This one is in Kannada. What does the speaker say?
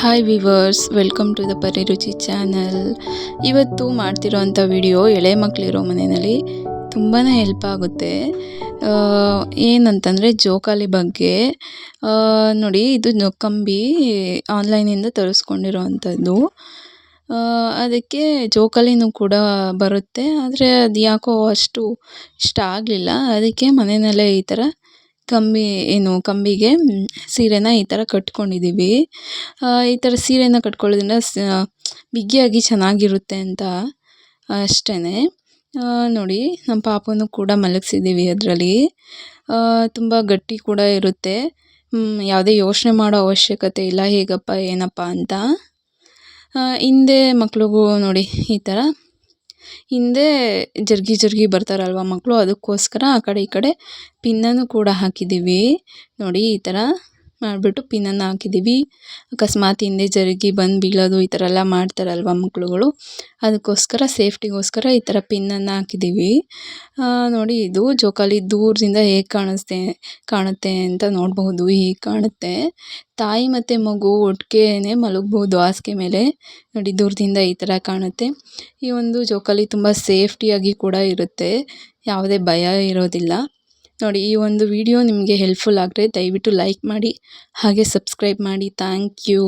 Hi viewers welcome to the Pariruchi channel ಇವತ್ತು ಮಾಡ್ತಿರೋವಂಥ ವಿಡಿಯೋ ಎಳೆ ಮಕ್ಕಳಿರೋ ಮನೆಯಲ್ಲಿ ತುಂಬಾ ಹೆಲ್ಪ್ ಆಗುತ್ತೆ. ಏನಂತಂದರೆ ಜೋಕಾಲಿ ಬಗ್ಗೆ ನೋಡಿ ಇದು ಕಂಬಿ ಆನ್ಲೈನಿಂದ ತರಿಸ್ಕೊಂಡಿರೋ ಅಂಥದ್ದು ಅದಕ್ಕೆ ಜೋಕಾಲಿನೂ ಕೂಡ ಬರುತ್ತೆ. ಆದರೆ ಅದು ಯಾಕೋ ಅಷ್ಟು ಇಷ್ಟ ಆಗಲಿಲ್ಲ. ಅದಕ್ಕೆ ಮನೆಯಲ್ಲೇ ಈ ಥರ ಕಂಬಿ, ಏನು ಕಂಬಿಗೆ ಸೀರೆನ ಈ ಥರ ಕಟ್ಕೊಂಡಿದ್ದೀವಿ ಈ ಥರ ಸೀರೆನ ಕಟ್ಕೊಳ್ಳೋದ್ರಿಂದ ಬಿಗಿಯಾಗಿ ಚೆನ್ನಾಗಿರುತ್ತೆ ಅಂತ ಅಷ್ಟೇ ನೋಡಿ ನಮ್ಮ ಪಾಪನೂ ಕೂಡ ಮಲಗಿಸಿದ್ದೀವಿ ಅದರಲ್ಲಿ. ತುಂಬ ಗಟ್ಟಿ ಕೂಡ ಇರುತ್ತೆ. ಯಾವುದೇ ಯೋಚನೆ ಮಾಡೋ ಅವಶ್ಯಕತೆ ಇಲ್ಲ, ಹೇಗಪ್ಪ, ಏನಪ್ಪ ಅಂತ. ಹಿಂದೆ ಮಕ್ಳಿಗೂ ನೋಡಿ, ಈ ಥರ ಹಿಂದೆ ಜರ್ಗಿ ಜರ್ಗಿ ಬರ್ತಾರಲ್ವ ಮಕ್ಕಳು ಅದಕ್ಕೋಸ್ಕರ ಆ ಕಡೆ ಈ ಕಡೆ ಪಿನ್ನನ್ನು ಕೂಡ ಹಾಕಿದ್ದೀವಿ. ನೋಡಿ ಈ ಥರ ಮಾಡಿಬಿಟ್ಟು ಪಿನ್ನನ್ನು ಹಾಕಿದ್ದೀವಿ. ಅಕಸ್ಮಾತ್ ಹಿಂದೆ ಜರುಗಿ ಬಂದು ಬೀಳೋದು ಈ ಥರ ಎಲ್ಲ ಮಾಡ್ತಾರಲ್ವ ಮಕ್ಕಳುಗಳು ಅದಕ್ಕೋಸ್ಕರ, ಸೇಫ್ಟಿಗೋಸ್ಕರ ಈ ಥರ ಪಿನ್ನನ್ನು ಹಾಕಿದ್ದೀವಿ. ನೋಡಿ, ಇದು ಜೋಕಾಲಿ ದೂರದಿಂದ ಹೇಗೆ ಕಾಣಿಸ್ತೆ, ಕಾಣುತ್ತೆ ಅಂತ ನೋಡಬಹುದು, ಹೀಗೆ ಕಾಣುತ್ತೆ. ತಾಯಿ ಮತ್ತು ಮಗು ಒಟ್ಟಿಗೆ ಮಲಗಬಹುದು, ಹಾಸಿಗೆ ಮೇಲೆ. ನೋಡಿ, ದೂರದಿಂದ ಈ ಥರ ಕಾಣುತ್ತೆ. ಈ ಒಂದು ಜೋಕಾಲಿ ತುಂಬ ಸೇಫ್ಟಿಯಾಗಿ ಕೂಡ ಇರುತ್ತೆ. ಯಾವುದೇ ಭಯ ಇರೋದಿಲ್ಲ. ನೋಡಿ, ಈ ಒಂದು ವಿಡಿಯೋ ನಿಮಗೆ ಹೆಲ್ಪ್ಫುಲ್ ಆದರೆ ದಯವಿಟ್ಟು ಲೈಕ್ ಮಾಡಿ, ಹಾಗೆ ಸಬ್ಸ್ಕ್ರೈಬ್ ಮಾಡಿ. Thank you